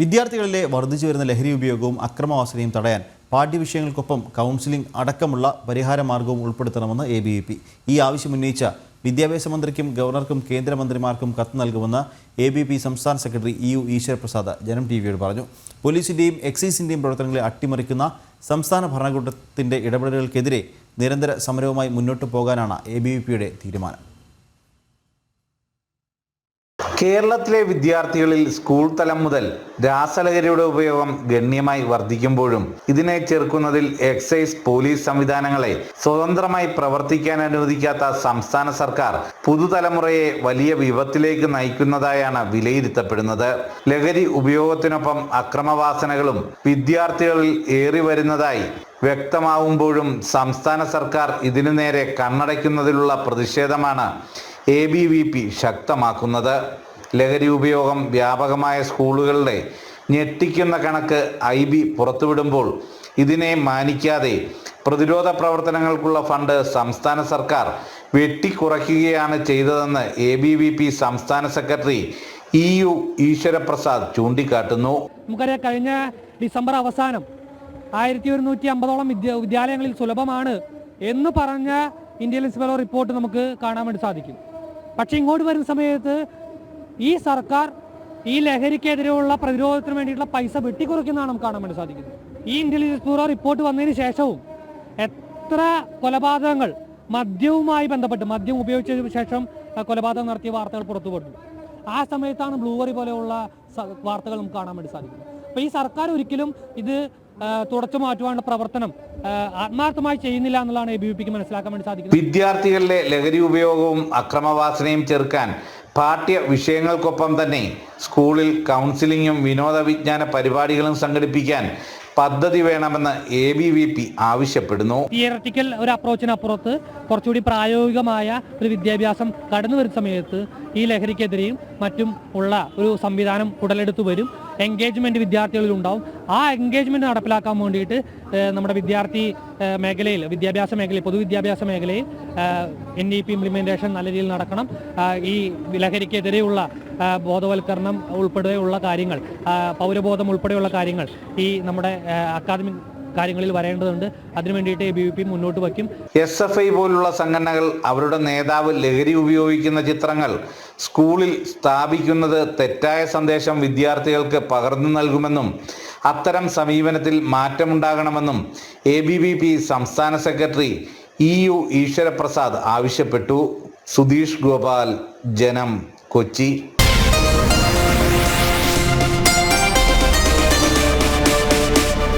വിദ്യാർത്ഥികളിലെ വർദ്ധിച്ചു വരുന്ന ലഹരി ഉപയോഗവും അക്രമവാസനയും തടയാൻ പാഠ്യവിഷയങ്ങൾക്കൊപ്പം കൗൺസിലിംഗ് അടക്കമുള്ള പരിഹാര മാർഗവും ഉൾപ്പെടുത്തണമെന്ന് എ ബി വി പി. ഈ ആവശ്യം ഉന്നയിച്ച വിദ്യാഭ്യാസ മന്ത്രിക്കും ഗവർണർക്കും കേന്ദ്രമന്ത്രിമാർക്കും കത്ത് നൽകുമെന്ന് എ ബി പി സംസ്ഥാന secretary E U Eswaraprasad Janam T വിയോട് പറഞ്ഞു. പോലീസിന്റെയും എക്സൈസിന്റെയും പ്രവർത്തനങ്ങളെ അട്ടിമറിക്കുന്ന സംസ്ഥാന ഭരണകൂടത്തിന്റെ ഇടപെടലുകൾക്കെതിരെ നിരന്തര സമരവുമായി മുന്നോട്ടു പോകാനാണ് എ ബി വി പിയുടെ തീരുമാനം. കേരളത്തിലെ വിദ്യാർത്ഥികളിൽ സ്കൂൾ തലം മുതൽ രാസലഹരിയുടെ ഉപയോഗം ഗണ്യമായി വർദ്ധിക്കുമ്പോഴും ഇതിനെ ചെറുക്കുന്നതിൽ എക്സൈസ് പോലീസ് സംവിധാനങ്ങളെ സ്വതന്ത്രമായി പ്രവർത്തിക്കാൻ അനുവദിക്കാത്ത സംസ്ഥാന സർക്കാർ പുതുതലമുറയെ വലിയ വിപത്തിലേക്ക് നയിക്കുന്നതായാണ് വിലയിരുത്തപ്പെടുന്നത്. ലഹരി ഉപയോഗത്തിനൊപ്പം അക്രമവാസനകളും വിദ്യാർത്ഥികളിൽ ഏറി വരുന്നതായി വ്യക്തമാവുമ്പോഴും സംസ്ഥാന സർക്കാർ ഇതിനു നേരെ കണ്ണടയ്ക്കുന്നതിലുള്ള പ്രതിഷേധമാണ് എ ബി വി പി ശക്തമാക്കുന്നത്. ലഹരി ഉപയോഗം വ്യാപകമായ സ്കൂളുകളുടെ ഞെട്ടിക്കുന്ന കണക്ക് ഐ ബി പുറത്തുവിടുമ്പോൾ ഇതിനെ മാനിക്കാതെ പ്രതിരോധ പ്രവർത്തനങ്ങൾക്കുള്ള ഫണ്ട് സംസ്ഥാന സർക്കാർ വെട്ടിക്കുറയ്ക്കുകയാണ് ചെയ്തതെന്ന് എ ബി വി പി സംസ്ഥാന സെക്രട്ടറി ഇ യു ഈശ്വരപ്രസാദ് ചൂണ്ടിക്കാട്ടുന്നു. നമുക്കറിയാം കഴിഞ്ഞ ഡിസംബർ അവസാനം ആയിരത്തി ഒരുന്നൂറ്റി അമ്പതോളം വിദ്യ വിദ്യാലയങ്ങളിൽ സുലഭമാണ് എന്ന് പറഞ്ഞ ഇൻസ്പെക്ടർ റിപ്പോർട്ട് നമുക്ക് കാണാൻ വേണ്ടി സാധിക്കും. പക്ഷേ ഇങ്ങോട്ട് വരുന്ന സമയത്ത് ഈ സർക്കാർ ഈ ലഹരിക്കെതിരെയുള്ള പ്രതിരോധത്തിന് വേണ്ടിയിട്ടുള്ള പൈസ വെട്ടിക്കുറയ്ക്കുന്നതാണ് നമുക്ക് കാണാൻ വേണ്ടി സാധിക്കുന്നത്. ഈ ഇന്റലിജൻസ് ബ്യൂറോ റിപ്പോർട്ട് വന്നതിന് ശേഷവും എത്ര കൊലപാതകങ്ങൾ മദ്യവുമായി ബന്ധപ്പെട്ട് മദ്യം ഉപയോഗിച്ചതിന് ശേഷം കൊലപാതകം നടത്തിയ വാർത്തകൾ പുറത്തു ആ സമയത്താണ് ബ്ലൂവറി പോലെയുള്ള വാർത്തകൾ നമുക്ക് കാണാൻ വേണ്ടി സാധിക്കുന്നത്. അപ്പോൾ ഈ സർക്കാർ ഒരിക്കലും ഇത് തുടച്ചു മാറ്റുവാനുള്ള പ്രവർത്തനം ആത്മാർത്ഥമായി ചെയ്യുന്നില്ല എന്നുള്ളതാണ് എ ബി വി പിക്ക് മനസ്സിലാക്കാൻ വേണ്ടി സാധിക്കുന്നത്. വിദ്യാർത്ഥികളിലെ ലഹരി ഉപയോഗവും അക്രമവാസനയും ചെറുക്കാൻ പാഠ്യ വിഷയങ്ങൾക്കൊപ്പം തന്നെ സ്കൂളിൽ കൗൺസിലിങ്ങും വിനോദ വിജ്ഞാന പരിപാടികളും സംഘടിപ്പിക്കാൻ പദ്ധതി വേണമെന്ന് എ ബി വി പി ആവശ്യപ്പെടുന്നു. തിയററ്റിക്കൽ ഒരു അപ്രോച്ചിനപ്പുറത്ത് കുറച്ചുകൂടി പ്രായോഗികമായ ഒരു വിദ്യാഭ്യാസം കടന്നു വരുന്ന സമയത്ത് ഈ ലഹരിക്കെതിരെയും മറ്റും ഉള്ള ഒരു സംവിധാനം ഉടലെടുത്തു വരും. എൻഗേജ്മെന്റ് വിദ്യാർത്ഥികളിൽ ഉണ്ടാവും ആ എൻഗേജ്മെന്റ് നടപ്പിലാക്കാൻ വേണ്ടിയിട്ട് നമ്മുടെ വിദ്യാർത്ഥി മേഖലയിൽ വിദ്യാഭ്യാസ മേഖലയിൽ പൊതുവിദ്യാഭ്യാസ മേഖലയിൽ എൻ ഇ പി ഇംപ്ലിമെന്റേഷൻ നല്ല രീതിയിൽ നടക്കണം. ഈ ലഹരിക്കെതിരെയുള്ള ബോധവൽക്കരണം ഉൾപ്പെടെയുള്ള കാര്യങ്ങൾ പൗരബോധം ഉൾപ്പെടെയുള്ള കാര്യങ്ങൾ ഈ നമ്മുടെ അക്കാദമിക് കാര്യങ്ങളിൽ വരേണ്ടതുണ്ട്. അതിനു വേണ്ടിയിട്ട് ബി വി പി മുന്നോട്ട് വയ്ക്കും. എസ് എഫ് ഐ പോലുള്ള സംഘടനകൾ അവരുടെ നേതാവ് ലഹരി ഉപയോഗിക്കുന്ന ചിത്രങ്ങൾ സ്കൂളിൽ സ്ഥാപിക്കുന്നത് തെറ്റായ സന്ദേശം വിദ്യാർത്ഥികൾക്ക് പകർന്നു നൽകുമെന്നും അത്തരം സമീപനത്തിൽ മാറ്റമുണ്ടാകണമെന്നും എ ബി വി പി സംസ്ഥാന സെക്രട്ടറി ഇ യു ഈശ്വരപ്രസാദ് ആവശ്യപ്പെട്ടു. സുധീഷ് ഗോപാൽ ജനം കൊച്ചി.